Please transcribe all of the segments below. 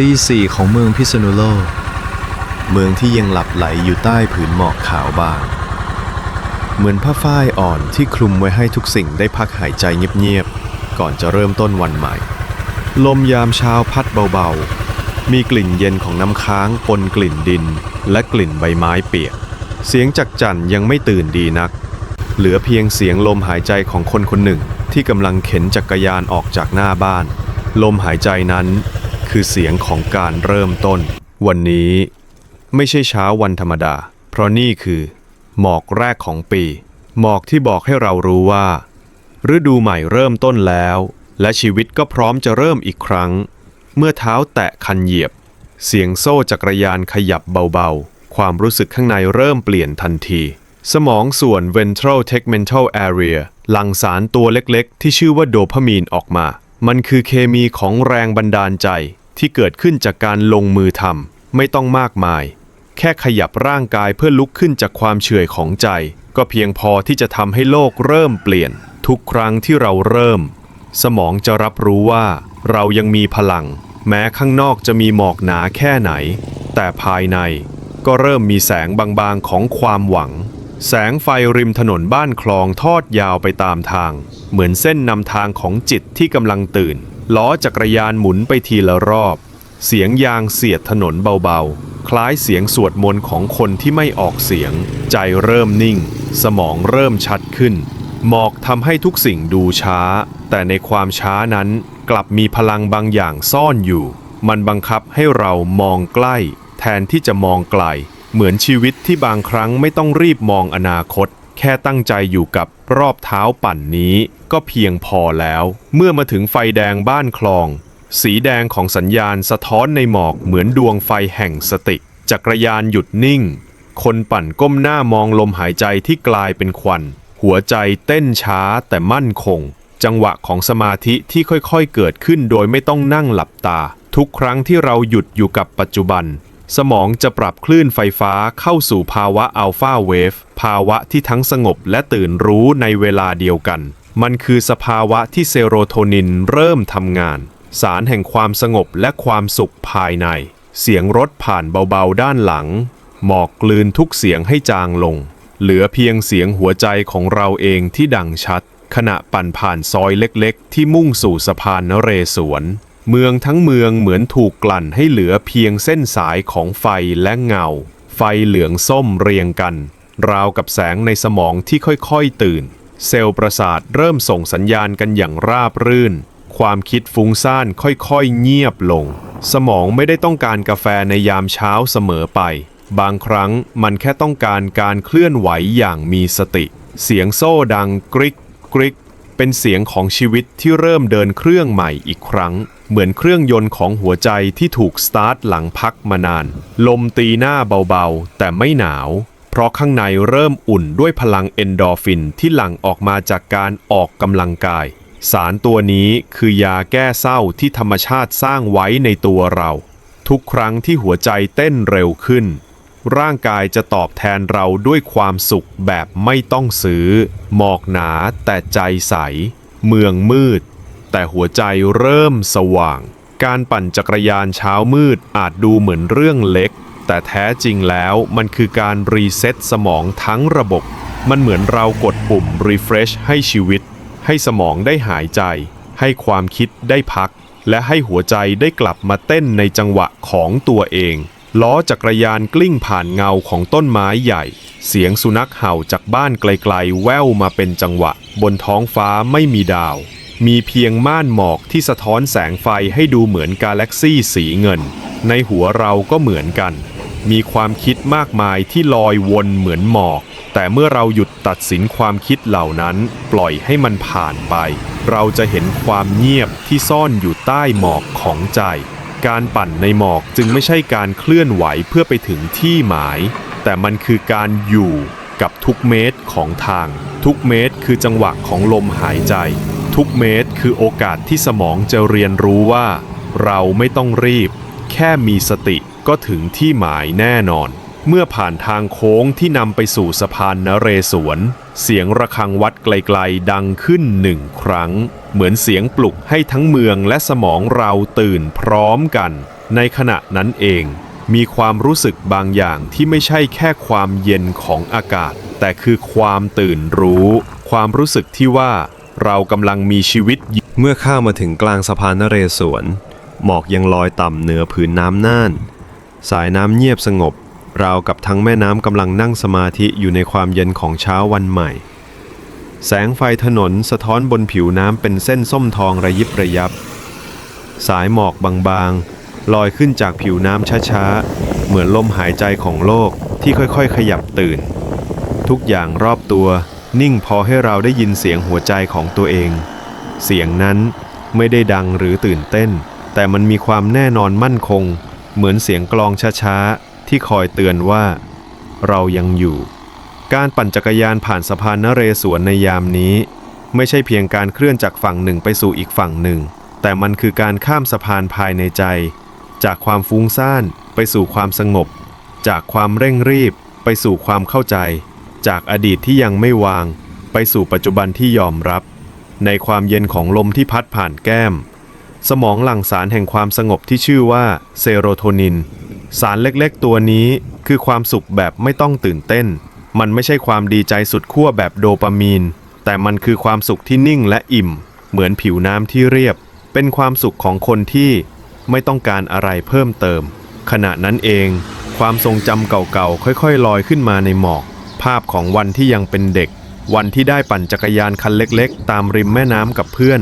ตีสี่ของเมืองพิษณุโลก เมืองที่ยังหลับไหลอยู่ใต้ผืนหมอกขาวบาง เหมือนผ้าฝ้ายอ่อนที่คลุมไว้ให้ทุกสิ่งได้พักหายใจเงียบๆ ก่อนจะเริ่มต้นวันใหม่ ลมยามเช้าพัดเบาๆ มีกลิ่นเย็นของน้ำค้างปนกลิ่นดิน และกลิ่นใบไม้เปียก เสียงจักจั่นยังไม่ตื่นดีนัก เหลือเพียงเสียงลมหายใจของคนคนหนึ่งที่กำลังเข็นจักรยานออกจากหน้าบ้าน ลมหายใจนั้น คือเสียงของการเริ่มต้น วันนี้ไม่ใช่เช้าวันธรรมดา เพราะนี่คือ หมอกแรกของปี หมอกที่บอกให้เรารู้ว่า ฤดูใหม่เริ่มต้นแล้ว และชีวิตก็พร้อมจะเริ่มอีกครั้ง เมื่อเท้าแตะคันเหยียบ เสียงโซ่จักรยานขยับเบาๆ ความรู้สึกข้างในเริ่มเปลี่ยนทันที สมองส่วน ventral tegmental area หลั่งสารตัวเล็กๆ ที่ชื่อว่าโดพามีนออกมา มันคือเคมีของแรงบันดาลใจที่เกิดขึ้นจากการลงมือทำไม่ต้องมากมาย แค่ขยับร่างกายเพื่อลุกขึ้นจากความเฉื่อยของใจ ก็เพียงพอที่จะทำให้โลกเริ่มเปลี่ยน ทุกครั้งที่เราเริ่ม สมองจะรับรู้ว่า เรายังมีพลัง แม้ข้างนอกจะมีหมอกหนาแค่ไหน แต่ภายในก็เริ่มมีแสงบางๆของความหวัง แสงไฟริมถนนบ้านคลองทอดยาวไปตามทาง เหมือนเส้นนำทางของจิตที่กำลังตื่น ล้อจักรยานหมุนไปทีละรอบ เสียงยางเสียดถนนเบาๆ คล้ายเสียงสวดมนต์ของคนที่ไม่ออกเสียง ใจเริ่มนิ่ง สมองเริ่มชัดขึ้น หมอกทำให้ทุกสิ่งดูช้า แต่ในความช้านั้นกลับมีพลังบางอย่างซ่อนอยู่ มันบังคับให้เรามองใกล้ แทนที่จะมองไกล เหมือนชีวิตที่บางครั้งไม่ต้องรีบมองอนาคต แค่ตั้งใจอยู่กับรอบเท้าปั่นนี้ ก็เพียงพอแล้ว เมื่อมาถึงไฟแดงบ้านคลอง สีแดงของสัญญาณสะท้อนในหมอกเหมือนดวงไฟแห่งสติ จักรยานหยุดนิ่ง คนปั่นก้มหน้ามองลมหายใจที่กลายเป็นควัน หัวใจเต้นช้าแต่มั่นคง จังหวะของสมาธิที่ค่อยๆเกิดขึ้นโดยไม่ต้องนั่งหลับตา ทุกครั้งที่เราหยุดอยู่กับปัจจุบัน สมองจะปรับคลื่นไฟฟ้าเข้าสู่ภาวะอัลฟาเวฟภาวะที่ทั้งสงบและตื่นรู้ในเวลาเดียวกัน มันคือสภาวะที่เซโรโทนินเริ่มทำงาน สารแห่งความสงบและความสุขภายใน เสียงรถผ่านเบาๆด้านหลัง หมอกกลืนทุกเสียงให้จางลง เหลือเพียงเสียงหัวใจของเราเองที่ดังชัด ขณะปั่นผ่านซอยเล็กๆ ที่มุ่งสู่สะพานนเรศวร เมืองทั้งเมืองเหมือนถูกกลั่นให้เหลือเพียงเส้นสายของไฟและเงา ไฟเหลืองส้มเรียงกัน ราวกับแสงในสมองที่ค่อยๆตื่น เซลล์ประสาทเริ่มส่งสัญญาณกันอย่างราบรื่น ความคิดฟุ้งซ่านค่อยๆเงียบลง สมองไม่ได้ต้องการกาแฟในยามเช้าเสมอไป บางครั้งมันแค่ต้องการการเคลื่อนไหวอย่างมีสติ เสียงโซ่ดังกริกกริกเป็นเสียงของชีวิตที่เริ่มเดินเครื่องใหม่อีกครั้ง เหมือนเครื่องยนต์ของหัวใจที่ถูกสตาร์ทหลังพักมานาน ลมตีหน้าเบาๆ แต่ไม่หนาว เพราะข้างในเริ่มอุ่นด้วยพลังเอนโดรฟินที่หลั่งออกมาจากการออกกำลังกาย สารตัวนี้คือยาแก้เศร้าที่ธรรมชาติสร้างไว้ในตัวเรา ทุกครั้งที่หัวใจเต้นเร็วขึ้น ร่างกายจะตอบแทนเราด้วยความสุขแบบไม่ต้องซื้อ หมอกหนาแต่ใจใส เมืองมืด แต่หัวใจเริ่มสว่าง การปั่นจักรยานเช้ามืดอาจดูเหมือนเรื่องเล็ก แต่แท้จริงแล้วมันคือการรีเซ็ตสมองทั้งระบบ มันเหมือนเรากดปุ่ม refresh ให้ชีวิต ให้สมองได้หายใจ ให้ความคิดได้พัก และให้หัวใจได้กลับมาเต้นในจังหวะของตัวเองล้อจักรยานกลิ้งผ่านเงาของต้นไม้ใหญ่ เสียงสุนัขเห่าจากบ้านไกลๆ แว่วมาเป็นจังหวะ บนท้องฟ้าไม่มีดาว มีเพียงม่านหมอกที่สะท้อนแสงไฟให้ดูเหมือนกาแล็กซี่สีเงิน ในหัวเราก็เหมือนกัน มีความคิดมากมายที่ลอยวนเหมือนหมอก แต่เมื่อเราหยุดตัดสินความคิดเหล่านั้น ปล่อยให้มันผ่านไป เราจะเห็นความเงียบที่ซ่อนอยู่ใต้หมอกของใจ การปั่นในหมอกจึงไม่ใช่การเคลื่อนไหวเพื่อไปถึงที่หมาย แต่มันคือการอยู่กับทุกเมตรของทาง ทุกเมตรคือจังหวะของลมหายใจ ทุกเมตรคือโอกาสที่สมองจะเรียนรู้ว่า เราไม่ต้องรีบ แค่มีสติก็ถึงที่หมายแน่นอน เมื่อผ่านทางโค้งที่นำไปสู่สะพานนเรศวร เสียงระฆังวัดไกลๆดังขึ้นหนึ่งครั้ง เหมือนเสียงปลุกให้ทั้งเมืองและสมองเราตื่นพร้อมกัน ในขณะนั้นเองมีความรู้สึกบางอย่างที่ไม่ใช่แค่ความเย็นของอากาศ แต่คือความตื่นรู้ ความรู้สึกที่ว่า เรากำลังมีชีวิต เมื่อข้ามมาถึงกลางสะพานนเรศวร หมอกยังลอยต่ำเหนือผืนน้ำน่าน สายน้ำเงียบสงบ ราวกับทั้งแม่น้ำกำลังนั่งสมาธิอยู่ในความเย็นของเช้าวันใหม่ แสงไฟถนนสะท้อนบนผิวน้ำเป็นเส้นส้มทองระยิบระยับ สายหมอกบางๆ ลอยขึ้นจากผิวน้ำช้าๆ เหมือนลมหายใจของโลกที่ค่อยๆ ขยับตื่น ทุกอย่างรอบตัว นิ่งพอให้เราได้ยินเสียงหัวใจของตัวเอง เสียงนั้นไม่ได้ดังหรือตื่นเต้น แต่มันมีความแน่นอนมั่นคง เหมือนเสียงกลองช้าๆ ที่คอยเตือนว่า เรายังอยู่ การปั่นจักรยานผ่านสะพานนเรศวรในยามนี้ ไม่ใช่เพียงการเคลื่อนจากฝั่งหนึ่งไปสู่อีกฝั่งหนึ่ง แต่มันคือการข้ามสะพานภายในใจ จากความฟุ้งซ่านไปสู่ความสงบ จากความเร่งรีบไปสู่ความเข้าใจ จากอดีตที่ยังไม่วาง ไปสู่ปัจจุบันที่ยอมรับ ในความเย็นของลมที่พัดผ่านแก้ม สมองหลั่งสารแห่งความสงบที่ชื่อว่าเซโรโทนิน สารเล็กๆ ตัวนี้คือความสุขแบบไม่ต้องตื่นเต้น มันไม่ใช่ความดีใจสุดขั้วแบบโดปามีน แต่มันคือความสุขที่นิ่งและอิ่ม เหมือนผิวน้ำที่เรียบ เป็นความสุขของคนที่ไม่ต้องการอะไรเพิ่มเติม ขณะนั้นเอง ความทรงจำเก่าๆ ค่อยๆ ลอยขึ้นมาในหมอก ภาพของวันที่ยังเป็นเด็ก วันที่ได้ปั่นจักรยานคันเล็กๆ ตามริมแม่น้ำกับเพื่อน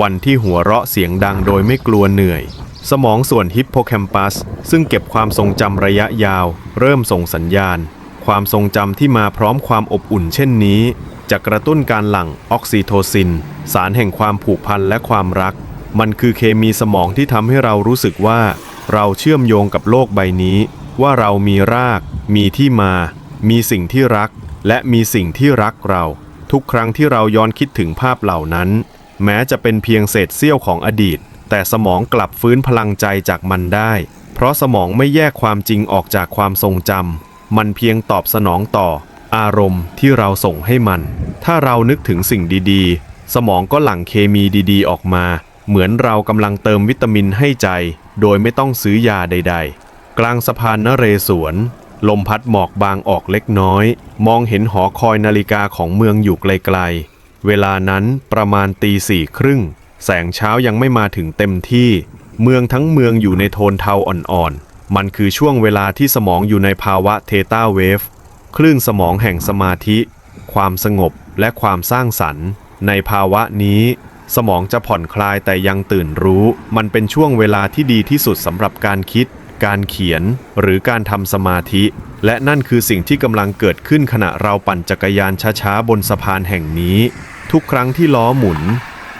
วันที่หัวเราะเสียงดังโดยไม่กลัวเหนื่อย สมองส่วนฮิปโปแคมปัส ซึ่งเก็บความทรงจำระยะยาว เริ่มส่งสัญญาณ ความทรงจำที่มาพร้อมความอบอุ่นเช่นนี้ จะกระตุ้นการหลั่งออกซิโทซิน สารแห่งความผูกพันและความรัก มันคือเคมีสมองที่ทำให้เรารู้สึกว่า เราเชื่อมโยงกับโลกใบนี้ ว่าเรามีราก มีที่มา มีสิ่งที่รัก และมีสิ่งที่รักเรา ทุกครั้งที่เราย้อนคิดถึงภาพเหล่านั้น แม้จะเป็นเพียงเศษเสี้ยวของอดีต แต่สมองกลับฟื้นพลังใจจากมันได้ เพราะสมองไม่แยกความจริงออกจากความทรงจำมันเพียงตอบสนองต่อ อารมณ์ที่เราส่งให้มัน ถ้าเรานึกถึงสิ่งดีๆ สมองก็หลั่งเคมีดีๆ ออกมา เหมือนเรากำลังเติมวิตามินให้ใจ โดยไม่ต้องซื้อยาใด ๆ กลางสะพานนเรศวร ลมพัดหมอกบางออกเล็กน้อย มองเห็นหอคอยนาฬิกาของเมืองอยู่ไกลๆ เวลานั้นประมาณตีสี่ครึ่ง แสงเช้ายังไม่มาถึงเต็มที่ เมืองทั้งเมืองอยู่ในโทนเทาอ่อนๆ มันคือช่วงเวลาที่สมองอยู่ในภาวะเทตาเวฟ คลื่นสมองแห่งสมาธิ ความสงบและความสร้างสรรค์ ในภาวะนี้สมองจะผ่อนคลายแต่ยังตื่นรู้ มันเป็นช่วงเวลาที่ดีที่สุดสำหรับการคิด การเขียนหรือการทำสมาธิ และนั่นคือสิ่งที่กำลังเกิดขึ้นขณะเราปั่นจักรยานช้าๆบนสะพานแห่งนี้ ทุกครั้งที่ล้อหมุน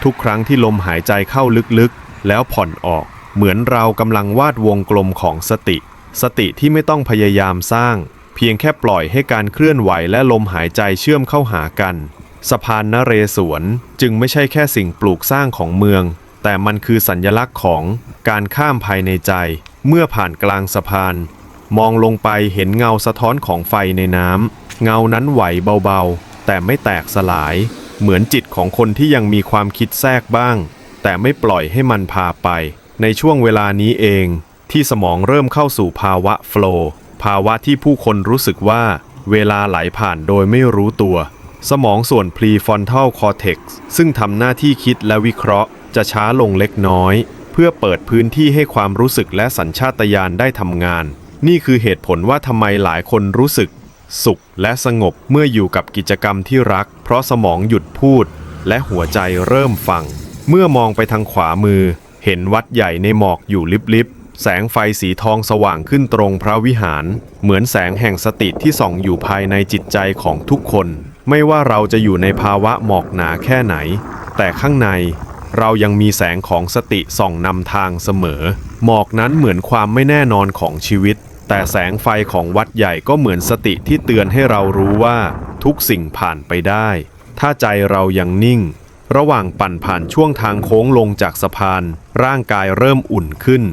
ทุกครั้งที่ลมหายใจเข้าลึกๆ แล้วผ่อนออก เหมือนเรากำลังวาดวงกลมของสติ สติที่ไม่ต้องพยายามสร้าง เพียงแค่ปล่อยให้การเคลื่อนไหวและลมหายใจเชื่อมเข้าหากัน สะพานนเรศวรจึงไม่ใช่แค่สิ่งปลูกสร้างของเมือง แต่มันคือสัญญลักษณ์ของการข้ามภายในใจ เมื่อผ่านกลางสะพาน มองลงไปเห็นเงาสะท้อนของไฟในน้ำเงานั้นไหวเบาๆ แต่ไม่แตกสลาย เหมือนจิตของคนที่ยังมีความคิดแทรกบ้าง แต่ไม่ปล่อยให้มันพาไป ในช่วงเวลานี้เอง ที่สมองเริ่มเข้าสู่ภาวะโฟล์ภาวะที่ผู้คนรู้สึกว่า เวลาไหลผ่านโดยไม่รู้ตัว สมองส่วน prefrontal cortex ซึ่งทำหน้าที่คิดและวิเคราะห์ จะช้าลงเล็กน้อย เพื่อเปิดพื้นที่ให้ความรู้สึกและสัญชาตญาณได้ทำงาน นี่คือเหตุผลว่าทำไมหลายคนรู้สึก สุขและสงบเมื่ออยู่กับกิจกรรมที่รัก เพราะสมองหยุดพูด และหัวใจเริ่มฟัง เมื่อมองไปทางขวามือ เห็นวัดใหญ่ในหมอกอยู่ลิบๆแสงไฟสีทองสว่างขึ้นตรงพระวิหาร เหมือนแสงแห่งสติที่ส่องอยู่ภายในจิตใจของทุกคน ไม่ว่าเราจะอยู่ในภาวะหมอกหนาแค่ไหน แต่ข้างใน เรายังมีแสงของสติส่องนำทางเสมอ หมอกนั้นเหมือนความไม่แน่นอนของชีวิต แต่แสงไฟของวัดใหญ่ก็เหมือนสติที่เตือนให้เรารู้ว่า ทุกสิ่งผ่านไปได้ ถ้าใจเรายังนิ่ง ระหว่างปั่นผ่านช่วงทางโค้งลงจากสะพาน ร่างกายเริ่มอุ่นขึ้น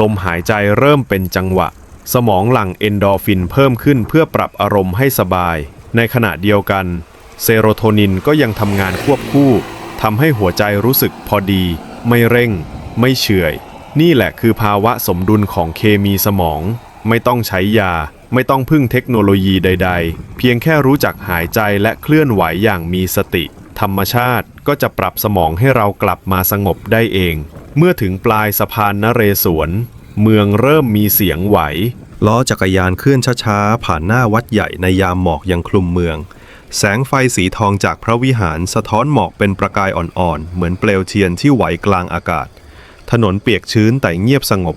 ลมหายใจเริ่มเป็นจังหวะ สมองหลั่งเอนโดฟินเพิ่มขึ้นเพื่อปรับอารมณ์ให้สบาย ในขณะเดียวกัน เซโรโทนินก็ยังทำงานควบคู่ ทำให้หัวใจรู้สึกพอดี ไม่เร่ง ไม่เฉื่อย นี่แหละคือภาวะสมดุลของเคมีสมอง ไม่ต้องใช้ยา ไม่ต้องพึ่งเทคโนโลยีใด ๆ เพียงแค่รู้จักหายใจและเคลื่อนไหวอย่างมีสติ ธรรมชาติก็จะปรับสมองให้เรากลับมาสงบได้เอง เมื่อถึงปลายสะพานนเรศวรเมืองเริ่มมีเสียงไหวล้อจักรยานเคลื่อนช้าๆผ่านหน้าวัดใหญ่ในยามหมอกยังคลุมเมือง แสงไฟสีทองจากพระวิหารสะท้อนหมอกเป็นประกายอ่อนๆ เหมือนเปลวเทียนที่ไหวกลางอากาศ ถนนเปียกชื้นแต่เงียบสงบ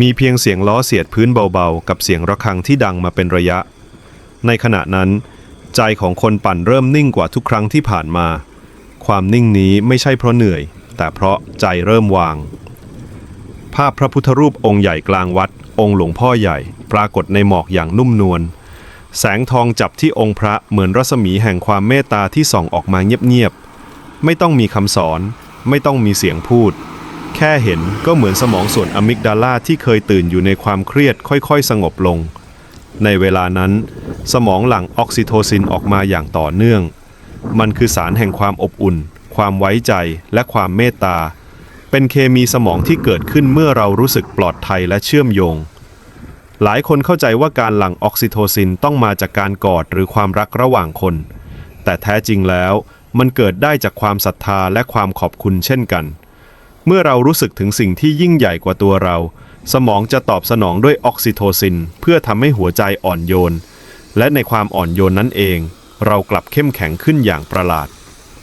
มีเพียงเสียงล้อเสียดพื้นเบาๆ กับเสียงระฆังที่ดังมาเป็นระยะ ในขณะนั้น ใจของคนปั่นเริ่มนิ่งกว่าทุกครั้งที่ผ่านมา ความนิ่งนี้ไม่ใช่เพราะเหนื่อย แต่เพราะใจเริ่มวาง ภาพพระพุทธรูปองค์ใหญ่กลางวัด องค์หลวงพ่อใหญ่ ปรากฏในหมอกอย่างนุ่มนวล แสงทองจับที่องค์พระเหมือนรัศมีแห่งความเมตตาที่ส่องออกมาเงียบๆ ไม่ต้องมีคำสอน ไม่ต้องมีเสียงพูด แค่เห็นก็เหมือนสมองส่วนอะมิกดาลาที่เคยตื่นอยู่ในความเครียดค่อยๆ สงบลง ในเวลานั้น สมองหลั่งออกซิโทซินออกมาอย่างต่อเนื่อง มันคือสารแห่งความอบอุ่น ความไว้ใจและความเมตตา เป็นเคมีสมองที่เกิดขึ้นเมื่อเรารู้สึกปลอดภัยและเชื่อมโยง หลายคนเข้าใจว่าการหลั่งออกซิโทซินต้องมาจากการกอดหรือความรักระหว่างคน แต่แท้จริงแล้วมันเกิดได้จากความศรัทธาและความขอบคุณเช่นกัน เมื่อเรารู้สึกถึงสิ่งที่ยิ่งใหญ่กว่าตัวเรา สมองจะตอบสนองด้วยออกซิโทซิน เพื่อทำให้หัวใจอ่อนโยน และในความอ่อนโยนนั้นเอง เรากลับเข้มแข็งขึ้นอย่างประหลาด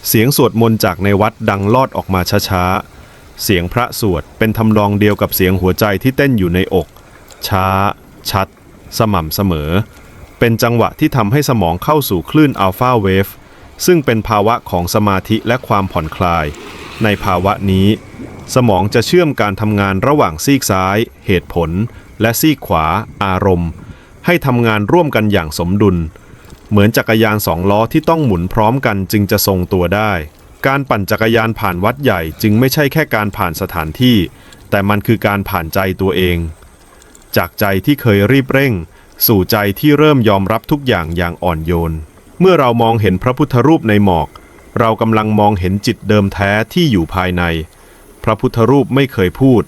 เสียงสวดมนต์จากในวัดดังลอดออกมาช้าๆเสียงพระสวดเป็นทำนองเดียวกับเสียงหัวใจที่เต้นอยู่ในอก ช้า ชัด สม่ำเสมอ เป็นจังหวะที่ทำให้สมองเข้าสู่คลื่นอัลฟาเวฟซึ่งเป็นภาวะของสมาธิและความผ่อนคลาย ในภาวะนี้ สมองจะเชื่อมการทำงานระหว่างซีกซ้าย เหตุผล และซีกขวา อารมณ์ ให้ทำงานร่วมกันอย่างสมดุล เหมือนจักรยานสองล้อที่ต้องหมุนพร้อมกันจึงจะทรงตัวได้ การปั่นจักรยานผ่านวัดใหญ่จึงไม่ใช่แค่การผ่านสถานที่ แต่มันคือการผ่านใจตัวเอง จากใจที่เคยรีบเร่ง สู่ใจที่เริ่มยอมรับทุกอย่างอย่างอ่อนโยน เมื่อเรามองเห็นพระพุทธรูปในหมอก เรากำลังมองเห็นจิตเดิมแท้ที่อยู่ภายใน พระพุทธรูปไม่เคยพูด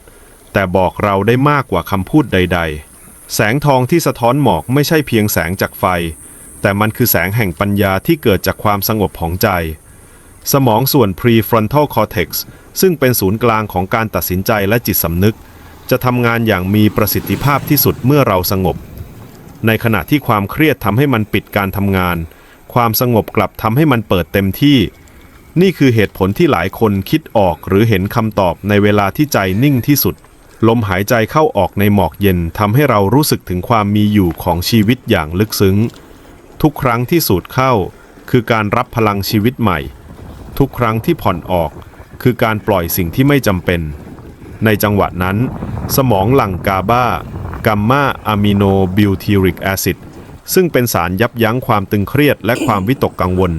แต่บอกเราได้มากกว่าคำพูดใด ๆ แสงทองที่สะท้อนหมอกไม่ใช่เพียงแสงจากไฟ แต่มันคือแสงแห่งปัญญาที่เกิดจากความสงบของใจสมองส่วน prefrontal cortex ซึ่งเป็นศูนย์กลางของการตัดสินใจและจิตสำนึก จะทำงานอย่างมีประสิทธิภาพที่สุดเมื่อเราสงบ ในขณะที่ความเครียดทำให้มันปิดการทำงาน ความสงบกลับทำให้มันเปิดเต็มที่ นี่คือเหตุผลที่หลายคนคิดออกหรือเห็นคำตอบในเวลาที่ใจนิ่งที่สุด ลมหายใจเข้าออกในหมอกเย็นทำให้เรารู้สึกถึงความมีอยู่ของชีวิตอย่างลึกซึ้ง ทุกครั้งที่สูดเข้า คือการรับพลังชีวิตใหม่ ทุกครั้งที่ผ่อนออก คือการปล่อยสิ่งที่ไม่จำเป็น ในจังหวะนั้น สมองหลั่งกาบากัมมาอะมิโนบิวทิริกแอซิดซึ่งเป็นสารยับยั้งความตึงเครียดและความวิตกกังวล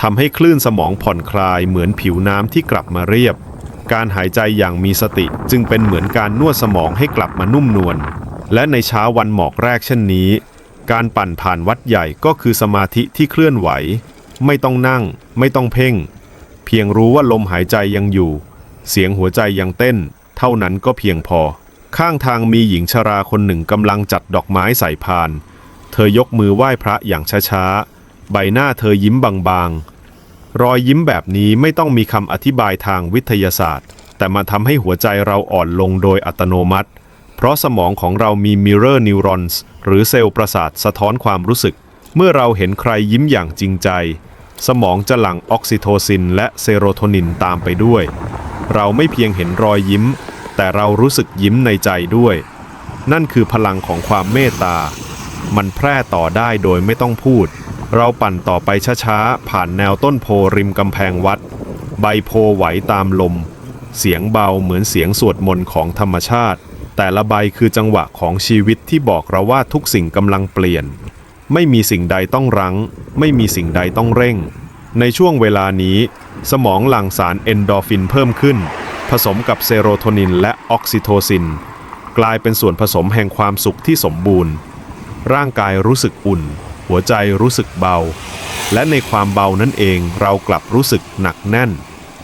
ทำให้คลื่นสมองผ่อนคลายเหมือนผิวน้ำที่กลับมาเรียบ การหายใจอย่างมีสติจึงเป็นเหมือนการนวดสมองให้กลับมานุ่มนวลและในเช้าวันหมอกแรกเช่นนี้ การปั่นผ่านวัดใหญ่ก็คือสมาธิที่เคลื่อนไหว ไม่ต้องนั่ง ไม่ต้องเพ่ง เพียงรู้ว่าลมหายใจยังอยู่ เสียงหัวใจยังเต้น เท่านั้นก็เพียงพอ ข้างทางมีหญิงชราคนหนึ่งกำลังจัดดอกไม้ใส่พาน เธอยกมือไหว้พระอย่างช้าๆ ใบหน้าเธอยิ้มบางๆ รอยยิ้มแบบนี้ไม่ต้องมีคำอธิบายทางวิทยาศาสตร์ แต่มาทำให้หัวใจเราอ่อนลงโดยอัตโนมัติ เพราะสมองของเรามี mirror neurons หรือเซลล์ประสาทสะท้อนความรู้สึก เมื่อเราเห็นใครยิ้มอย่างจริงใจ สมองจะหลั่งออกซิโทซินและเซโรโทนินตามไปด้วย เราไม่เพียงเห็นรอยยิ้ม แต่เรารู้สึกยิ้มในใจด้วย นั่นคือพลังของความเมตตา มันแพร่ต่อได้โดยไม่ต้องพูด เราปั่นต่อไปช้าๆ ผ่านแนวต้นโพริมกำแพงวัด ใบโพไหวตามลม เสียงเบาเหมือนเสียงสวดมนต์ของธรรมชาติ แต่ละใบคือจังหวะของชีวิตที่บอกเราว่าทุกสิ่งกำลังเปลี่ยน ไม่มีสิ่งใดต้องรั้ง ไม่มีสิ่งใดต้องเร่ง ในช่วงเวลานี้ สมองหลั่งสารเอนโดฟินเพิ่มขึ้น ผสมกับเซโรโทนินและออกซิโทซิน กลายเป็นส่วนผสมแห่งความสุขที่สมบูรณ์ ร่างกายรู้สึกอุ่น หัวใจรู้สึกเบา และในความเบานั่นเองเรากลับรู้สึกหนักแน่น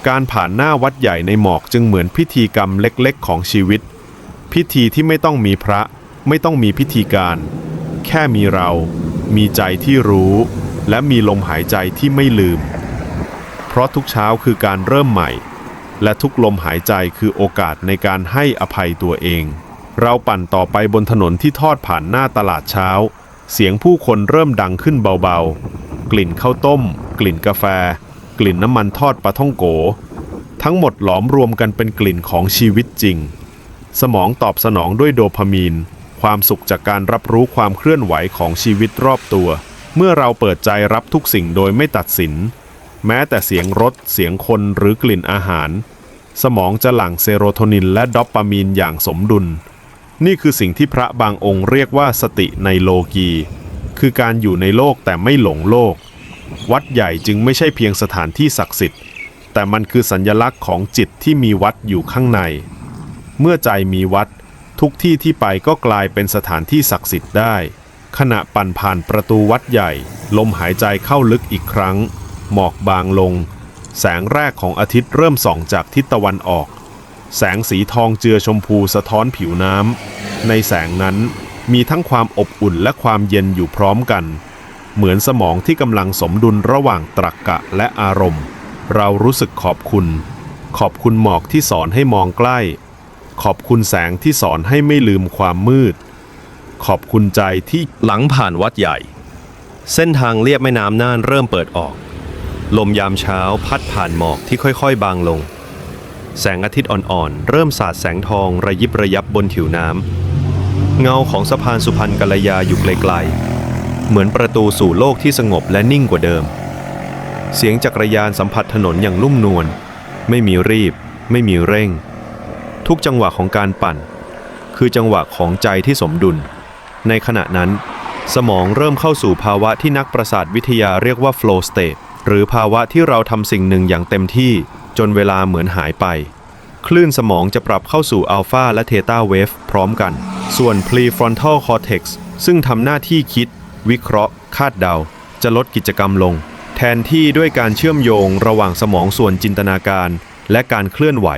การผ่านหน้าวัดใหญ่ในหมอกจึงเหมือนพิธีกรรมเล็กๆ ของชีวิต พิธีที่ไม่ต้องมีพระ ไม่ต้องมีพิธีการ แค่มีเรา มีใจที่รู้ และมีลมหายใจที่ไม่ลืม เพราะทุกเช้าคือการเริ่มใหม่ และทุกลมหายใจคือโอกาสในการให้อภัยตัวเอง เราปั่นต่อไปบนถนนที่ทอดผ่านหน้าตลาดเช้า เสียงผู้คนเริ่มดังขึ้นเบาๆ กลิ่นข้าวต้ม กลิ่นกาแฟ กลิ่นน้ำมันทอดปลาท่องโก ทั้งหมดหลอมรวมกันเป็นกลิ่นของชีวิตจริง สมองตอบสนองด้วยโดพามีน ความสุขจากการรับรู้ความเคลื่อนไหวของชีวิตรอบตัว เมื่อเราเปิดใจรับทุกสิ่งโดยไม่ตัดสิน แม้แต่เสียงรถ เสียงคนหรือกลิ่นอาหาร สมองจะหลั่งเซโรโทนินและดอปปามีนอย่างสมดุล นี่คือสิ่งที่พระบางองค์เรียกว่าสติในโลกี คือการอยู่ในโลกแต่ไม่หลงโลก วัดใหญ่จึงไม่ใช่เพียงสถานที่ศักดิ์สิทธิ์ แต่มันคือสัญญลักษณ์ของจิตที่มีวัดอยู่ข้างใน เมื่อใจมีวัด ทุกที่ที่ไปก็กลายเป็นสถานที่ศักดิ์สิทธิ์ได้ ขณะปั่นผ่านประตูวัดใหญ่ ลมหายใจเข้าลึกอีกครั้ง หมอกบางลง แสงแรกของอาทิตย์เริ่มส่องจากทิศตะวันออก แสงสีทองเจือชมพูสะท้อนผิวน้ำ ในแสงนั้นมีทั้งความอบอุ่นและความเย็นอยู่พร้อมกัน เหมือนสมองที่กำลังสมดุลระหว่างตรรกกะและอารมณ์ เรารู้สึกขอบคุณ ขอบคุณหมอกที่สอนให้มองใกล้ ขอบคุณแสงที่สอนให้ไม่ลืมความมืด ขอบคุณใจที่หลังผ่านวัดใหญ่ เส้นทางเลียบแม่น้ำน่านเริ่มเปิดออก ลมยามเช้าพัดผ่านหมอกที่ค่อยๆ บางลง แสงอาทิตย์อ่อนๆ เริ่มสาดแสงทองระยิบระยับบนผิวน้ำ เงาของสะพานสุพรรณกัลยาอยู่ไกลๆ เหมือนประตูสู่โลกที่สงบและนิ่งกว่าเดิม เสียงจักรยานสัมผัสถนนอย่างลุ่มนวล ไม่มีรีบ ไม่มีเร่ง ทุกจังหวะของการปั่น คือจังหวะของใจที่สมดุล ในขณะนั้น สมองเริ่มเข้าสู่ภาวะที่นักประสาทวิทยาเรียกว่า flow state หรือภาวะที่เราทำสิ่งหนึ่งอย่างเต็มที่จนเวลาเหมือนหายไป คลื่นสมองจะปรับเข้าสู่อัลฟาและเทต้าเวฟพร้อมกัน ส่วน prefrontal cortex ซึ่งทำหน้าที่คิด วิเคราะห์ คาดเดา จะลดกิจกรรมลง แทนที่ด้วยการเชื่อมโยงระหว่างสมองส่วนจินตนาการ และการเคลื่อนไหว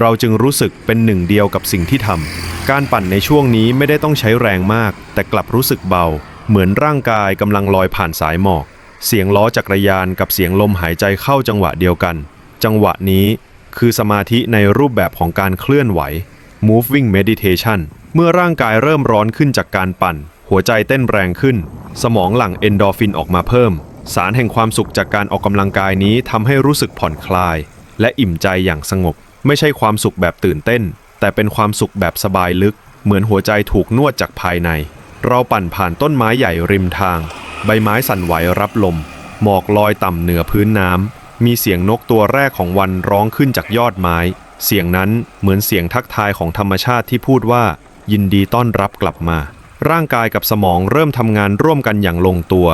เราจึงรู้สึกเป็นหนึ่งเดียวกับสิ่งที่ทำการปั่นในช่วงนี้ไม่ได้ต้องใช้แรงมาก แต่กลับรู้สึกเบา เหมือนร่างกายกำลังลอยผ่านสายหมอก เสียงล้อจักรยานกับเสียงลมหายใจเข้าจังหวะเดียวกัน จังหวะนี้คือสมาธิในรูปแบบของการเคลื่อนไหว moving meditation เมื่อร่างกายเริ่มร้อนขึ้นจากการปั่น หัวใจเต้นแรงขึ้น สมองหลั่งเอนโดรฟินออกมาเพิ่ม สารแห่งความสุขจากการออกกำลังกายนี้ทำให้รู้สึกผ่อนคลาย และอิ่มใจอย่างสงบ ไม่ใช่ความสุขแบบตื่นเต้น แต่เป็นความสุขแบบสบายลึก เหมือนหัวใจถูกนวดจากภายใน เราปั่นผ่านต้นไม้ใหญ่ริมทาง ใบไม้สั่นไหวรับลม หมอกลอยต่ำเหนือพื้นน้ำ มีเสียงนกตัวแรกของวันร้องขึ้นจากยอดไม้ เสียงนั้นเหมือนเสียงทักทายของธรรมชาติที่พูดว่า ยินดีต้อนรับกลับมา ร่างกายกับสมองเริ่มทำงานร่วมกันอย่างลงตัว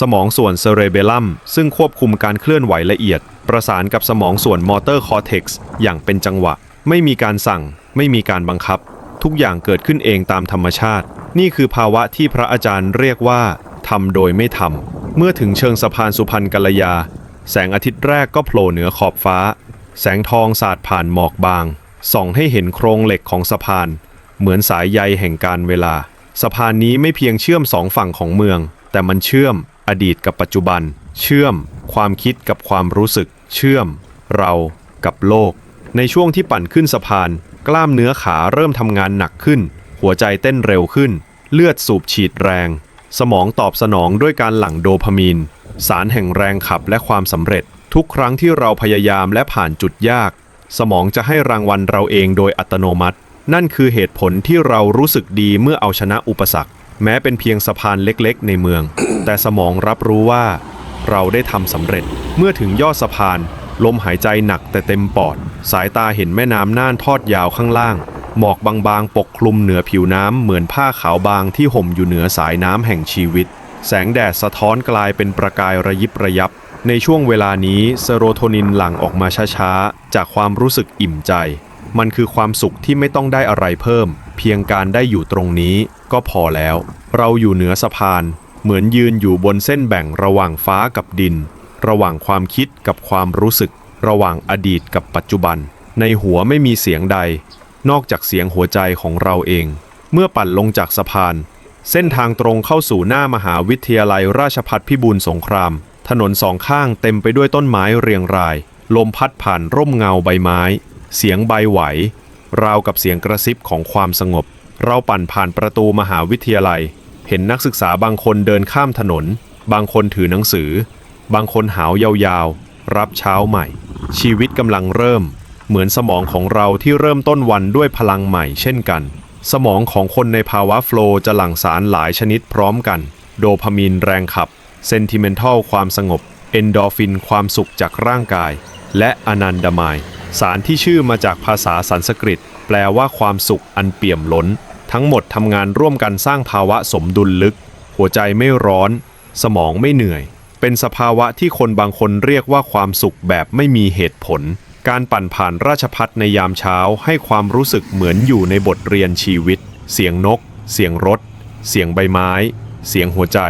สมองส่วนเซเรเบลัมซึ่งควบคุมการเคลื่อนไหวละเอียด ประสานกับสมองส่วนมอเตอร์คอร์เท็กซ์อย่างเป็นจังหวะ ไม่มีการสั่ง ไม่มีการบังคับ ทุกอย่างเกิดขึ้นเองตามธรรมชาติ นี่คือภาวะที่พระอาจารย์เรียกว่าทำโดยไม่ทำ เมื่อถึงเชิงสะพานสุพรรณกัลยา แสงอาทิตย์แรกก็โผล่เหนือขอบฟ้า แสงทองสาดผ่านหมอกบาง ส่องให้เห็นโครงเหล็กของสะพาน เหมือนสายใยแห่งการเวลา สะพานนี้ไม่เพียงเชื่อมสองฝั่งของเมือง แต่มันเชื่อม อดีตกับปัจจุบัน เชื่อม ความคิดกับความรู้สึก เชื่อม เรากับโลก ในช่วงที่ปั่นขึ้นสะพาน กล้ามเนื้อขาเริ่มทำงานหนักขึ้น หัวใจเต้นเร็วขึ้น เลือดสูบฉีดแรง สมองตอบสนองด้วยการหลั่งโดพามีน สารแห่งแรงขับและความสำเร็จ ทุกครั้งที่เราพยายามและผ่านจุดยาก สมองจะให้รางวัลเราเองโดยอัตโนมัติ นั่นคือเหตุผลที่เรารู้สึกดีเมื่อเอาชนะอุปสรรค แม้เป็นเพียงสะพานเล็กๆ ในเมือง แต่สมองรับรู้ว่า เราได้ทำสำเร็จ เมื่อถึงยอดสะพาน ลมหายใจหนักแต่เต็มปอด สายตาเห็นแม่น้ำน่านทอดยาวข้างล่าง หมอกบางๆ ปกคลุมเหนือผิวน้ำเหมือนผ้าขาวบางที่ห่มอยู่เหนือสายน้ำแห่งชีวิต แสงแดดสะท้อนกลายเป็นประกายระยิบระยับ ในช่วงเวลานี้เซโรโทนินหลั่งออกมาช้าๆ จากความรู้สึกอิ่มใจ มันคือความสุขที่ไม่ต้องได้อะไรเพิ่ม เพียงการได้อยู่ตรงนี้ก็พอแล้ว เราอยู่เหนือสะพาน เหมือนยืนอยู่บนเส้นแบ่งระหว่างฟ้ากับดิน ระหว่างความคิดกับความรู้สึก ระหว่างอดีตกับปัจจุบัน ในหัวไม่มีเสียงใด นอกจากเสียงหัวใจของเราเอง เมื่อปั่นลงจากสะพาน เส้นทางตรงเข้าสู่หน้ามหาวิทยาลัยราชภัฏพิบูลสงคราม ถนนสองข้างเต็มไปด้วยต้นไม้เรียงราย ลมพัดผ่านร่มเงาใบไม้ เสียงใบไหว ราวกับเสียงกระซิบของความสงบ เราปั่นผ่านประตูมหาวิทยาลัย เห็นนักศึกษาบางคนเดินข้ามถนน บางคนถือหนังสือ บางคนหาวยาวๆ รับเช้าใหม่ ชีวิตกำลังเริ่ม เหมือนสมองของเราที่เริ่มต้นวันด้วยพลังใหม่เช่นกัน สมองของคนในภาวะโฟล์จะหลั่งสารหลายชนิดพร้อมกัน โดพามีนแรงขับ เซนติเมนทัลความสงบ เอนโดฟินความสุขจากร่างกาย และอนันดามายสารที่ชื่อมาจากภาษาสันสกฤต แปลว่าความสุขอันเปี่ยมล้น ทั้งหมดทำงานร่วมกันสร้างภาวะสมดุลลึก หัวใจไม่ร้อน สมองไม่เหนื่อย เป็นสภาวะที่คนบางคนเรียกว่าความสุขแบบไม่มีเหตุผล การปั่นผ่านราชพัฒในยามเช้าให้ความรู้สึกเหมือนอยู่ในบทเรียนชีวิต เสียงนก เสียงรถ เสียงใบไม้ เสียงหัวใจ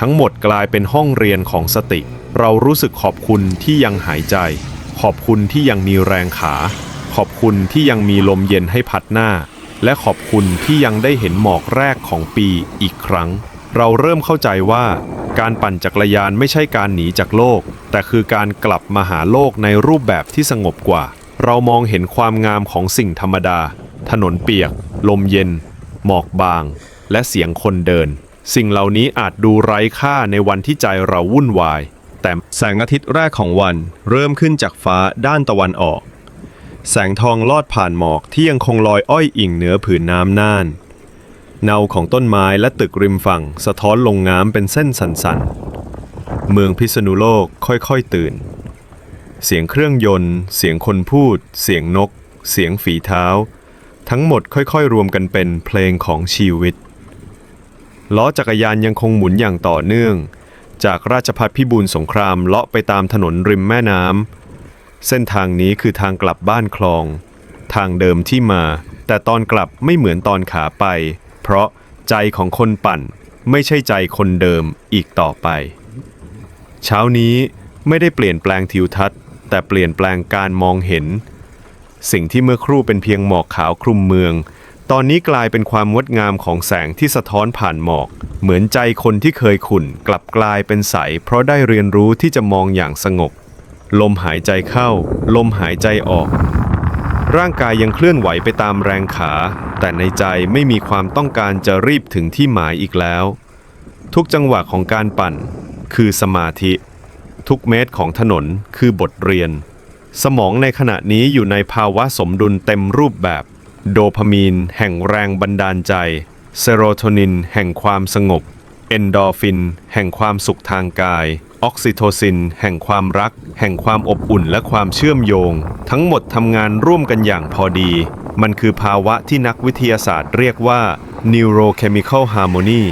ทั้งหมดกลายเป็นห้องเรียนของสติ เรารู้สึกขอบคุณที่ยังหายใจ ขอบคุณที่ยังมีแรงขา ขอบคุณที่ยังมีลมเย็นให้พัดหน้า และขอบคุณที่ยังได้เห็นหมอกแรกของปีอีกครั้ง เราเริ่มเข้าใจว่าการปั่นจักรยานไม่ใช่การหนีจากโลก แต่คือการกลับมาหาโลกในรูปแบบที่สงบกว่า เรามองเห็นความงามของสิ่งธรรมดา ถนนเปียก ลมเย็น หมอกบาง และเสียงคนเดิน สิ่งเหล่านี้อาจดูไร้ค่าในวันที่ใจเราวุ่นวาย แต่แสงอาทิตย์แรกของวันเริ่มขึ้นจากฟ้าด้านตะวันออก แสงทองลอดผ่านหมอกที่ยังคงลอยอ้อยอิ่งเหนือผืนน้ำน่าน เนาของต้นไม้และตึกริมฝั่งสะท้อนลงน้ำเป็นเส้นสันๆ เมืองพิษณุโลกค่อยๆตื่น เสียงเครื่องยนต์ เสียงคนพูด เสียงนก เสียงฝีเท้า ทั้งหมดค่อยๆ รวมกันเป็นเพลงของชีวิต ล้อจักรยานยังคงหมุนอย่างต่อเนื่อง จากราชพัฒพิบูลสงครามเลาะไปตามถนนริมแม่น้ำเส้นทางนี้คือทางกลับบ้านคลอง ทางเดิมที่มา แต่ตอนกลับไม่เหมือนตอนขาไป เพราะใจของคนปั่นไม่ใช่ใจคนเดิมอีกต่อไป เช้านี้ไม่ได้เปลี่ยนแปลงทิวทัศน์ แต่เปลี่ยนแปลงการมองเห็น สิ่งที่เมื่อครู่เป็นเพียงหมอกขาวคลุมเมือง ตอนนี้กลายเป็นความงดงามของแสงที่สะท้อนผ่านหมอก เหมือนใจคนที่เคยขุ่นกลับกลายเป็นใส เพราะได้เรียนรู้ที่จะมองอย่างสงบ ลมหายใจเข้า ลมหายใจออก ร่างกายยังเคลื่อนไหวไปตามแรงขา แต่ในใจไม่มีความต้องการจะรีบถึงที่หมายอีกแล้ว ทุกจังหวะของการปั่นคือสมาธิ ทุกเมตรของถนนคือบทเรียน สมองในขณะนี้อยู่ในภาวะสมดุลเต็มรูปแบบ โดพามีน แห่งแรงบันดาลใจ เซโรโทนิน แห่งความสงบ เอนโดฟิน แห่งความสุขทางกาย ออกซิโทซิน แห่งความรัก แห่งความอบอุ่นและความเชื่อมโยง ทั้งหมดทำงานร่วมกันอย่างพอดี มันคือภาวะที่นักวิทยาศาสตร์เรียกว่า neurochemical harmony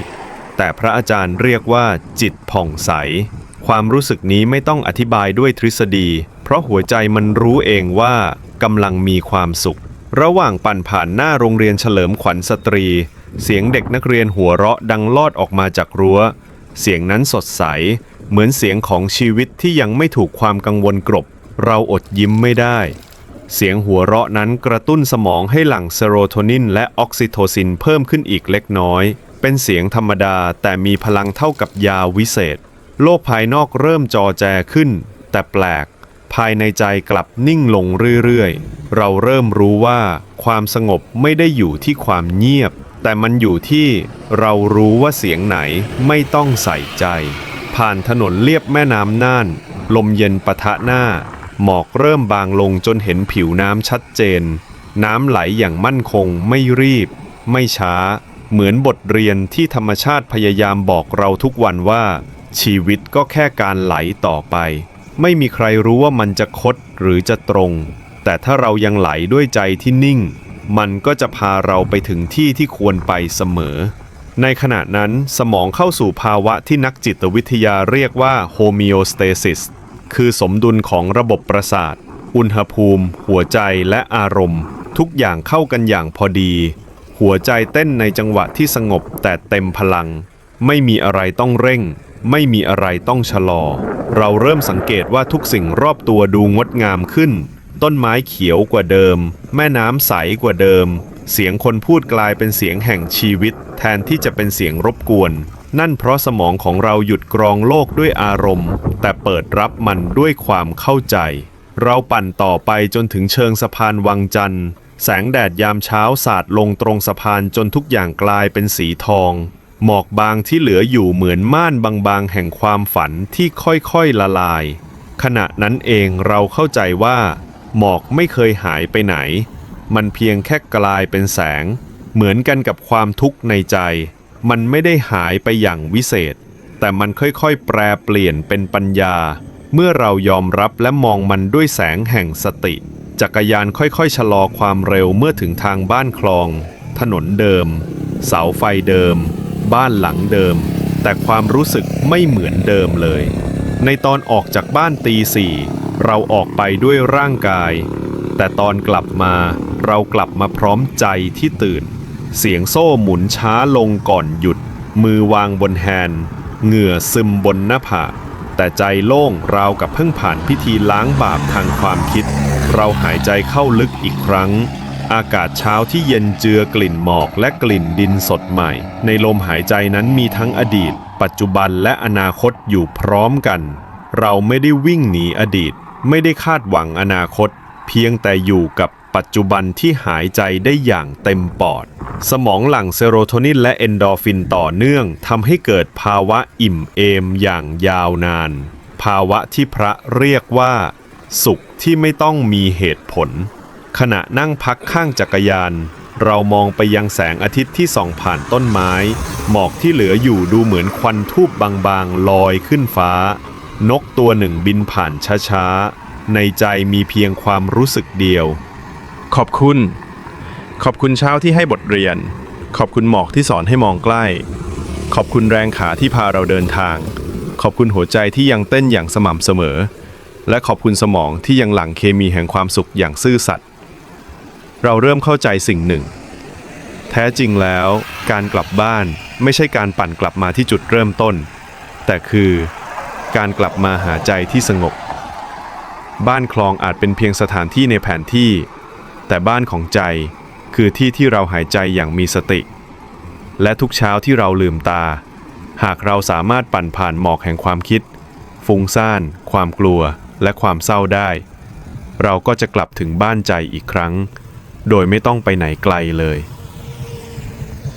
แต่พระอาจารย์เรียกว่า จิตผ่องใส ความรู้สึกนี้ไม่ต้องอธิบายด้วยทฤษฎี เพราะหัวใจมันรู้เองว่ากำลังมีความสุข ระหว่างปั่นผ่านหน้าโรงเรียนเฉลิมขวัญสตรี เสียงเด็กนักเรียนหัวเราะดังลอดออกมาจากรั้ว เสียงนั้นสดใส เหมือนเสียงของชีวิตที่ยังไม่ถูกความกังวลกรบ เราอดยิ้มไม่ได้ เสียงหัวเราะนั้นกระตุ้นสมองให้หลั่งเซโรโทนินและออกซิโทซินเพิ่มขึ้นอีกเล็กน้อย เป็นเสียงธรรมดาแต่มีพลังเท่ากับยาวิเศษ โลกภายนอกเริ่มจอแจขึ้น แต่แปลก ภายในใจกลับนิ่งลงเรื่อยๆ เราเริ่มรู้ว่า ความสงบไม่ได้อยู่ที่ความเงียบ แต่มันอยู่ที่เรารู้ว่าเสียงไหนไม่ต้องใส่ใจ ผ่านถนนเลียบแม่น้ำน่าน ลมเย็นปะทะหน้า หมอกเริ่มบางลงจนเห็นผิวน้ำชัดเจน น้ำไหลอย่างมั่นคงไม่รีบ ไม่ช้า เหมือนบทเรียนที่ธรรมชาติพยายามบอกเราทุกวันว่า ชีวิตก็แค่การไหลต่อไป ไม่มีใครรู้ว่ามันจะคดหรือจะตรง แต่ถ้าเรายังไหลด้วยใจที่นิ่ง มันก็จะพาเราไปถึงที่ที่ควรไปเสมอ ในขณะนั้นสมองเข้าสู่ภาวะที่นักจิตวิทยาเรียกว่าโฮมิโอสเตซิสคือสมดุลของระบบประสาท อุณหภูมิ หัวใจและอารมณ์ ทุกอย่างเข้ากันอย่างพอดี หัวใจเต้นในจังหวะที่สงบแต่เต็มพลัง ไม่มีอะไรต้องเร่ง ไม่มีอะไรต้องชะลอ เราเริ่มสังเกตว่าทุกสิ่งรอบตัวดูงดงามขึ้น ต้นไม้เขียวกว่าเดิม แม่น้ำใสกว่าเดิม เสียงคนพูดกลายเป็นเสียงแห่งชีวิต แทนที่จะเป็นเสียงรบกวน นั่นเพราะสมองของเราหยุดกรองโลกด้วยอารมณ์ แต่เปิดรับมันด้วยความเข้าใจ เราปั่นต่อไปจนถึงเชิงสะพานวังจันทร์ แสงแดดยามเช้าสาดลงตรงสะพานจนทุกอย่างกลายเป็นสีทอง หมอกบางที่เหลืออยู่เหมือนม่านบางๆ แห่งความฝันที่ค่อยๆละลาย ขณะนั้นเองเราเข้าใจว่า หมอกไม่เคยหายไปไหน มันเพียงแค่กลายเป็นแสง เหมือนกันกับความทุกข์ในใจ มันไม่ได้หายไปอย่างวิเศษ แต่มันค่อยๆ แปรเปลี่ยนเป็นปัญญา เมื่อเรายอมรับและมองมันด้วยแสงแห่งสติ จักรยานค่อยๆ ชะลอความเร็วเมื่อถึงทางบ้านคลอง ถนนเดิม เสาไฟเดิม บ้านหลังเดิม แต่ความรู้สึกไม่เหมือนเดิมเลย ในตอนออกจากบ้านตีสี่ เราออกไปด้วยร่างกาย แต่ตอนกลับมาเรากลับมาพร้อมใจที่ตื่น เสียงโซ่หมุนช้าลงก่อนหยุด มือวางบนแฮนด์เหงื่อซึมบนหน้าผากแต่ใจโล่งราวกับเพิ่งผ่านพิธีล้างบาปทางความคิด เราหายใจเข้าลึกอีกครั้ง อากาศเช้าที่เย็นเจือกลิ่นหมอกและกลิ่นดินสดใหม่ ในลมหายใจนั้นมีทั้งอดีต ปัจจุบันและอนาคตอยู่พร้อมกัน เราไม่ได้วิ่งหนีอดีต ไม่ได้คาดหวังอนาคต เพียงแต่อยู่กับปัจจุบันที่หายใจได้อย่างเต็มปอด สมองหลั่งเซโรโทนินและเอนโดฟินต่อเนื่องทำให้เกิดภาวะอิ่มเอมอย่างยาวนาน ภาวะที่พระเรียกว่า สุขที่ไม่ต้องมีเหตุผล ขณะนั่งพักข้างจักรยาน เรามองไปยังแสงอาทิตย์ที่ส่องผ่านต้นไม้ หมอกที่เหลืออยู่ดูเหมือนควันทูบบางๆลอยขึ้นฟ้า นกตัวหนึ่งบินผ่านช้าๆ ในใจมีเพียงความรู้สึกเดียว ขอบคุณ ขอบคุณเช้าที่ให้บทเรียน ขอบคุณหมอกที่สอนให้มองใกล้ ขอบคุณแรงขาที่พาเราเดินทาง ขอบคุณหัวใจที่ยังเต้นอย่างสม่ำเสมอ และขอบคุณสมองที่ยังหลั่งเคมีแห่งความสุขอย่างซื่อสัตย์เราเริ่มเข้าใจสิ่งหนึ่ง แท้จริงแล้ว การกลับบ้านไม่ใช่การปั่นกลับมาที่จุดเริ่มต้น แต่คือ การกลับมาหาใจที่สงบ บ้านคลองอาจเป็นเพียงสถานที่ในแผนที่ แต่บ้านของใจคือที่ที่เราหายใจอย่างมีสติ และทุกเช้าที่เราลืมตา หากเราสามารถปั่นผ่านหมอกแห่งความคิด ฟุ้งซ่าน ความกลัว และความเศร้าได้ เราก็จะกลับถึงบ้านใจอีกครั้ง โดยไม่ต้องไปไหนไกลเลย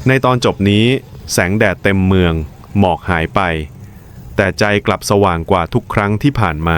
ในตอนจบนี้ แสงแดดเต็มเมือง หมอกหายไป แต่ใจกลับสว่างกว่าทุกครั้งที่ผ่านมา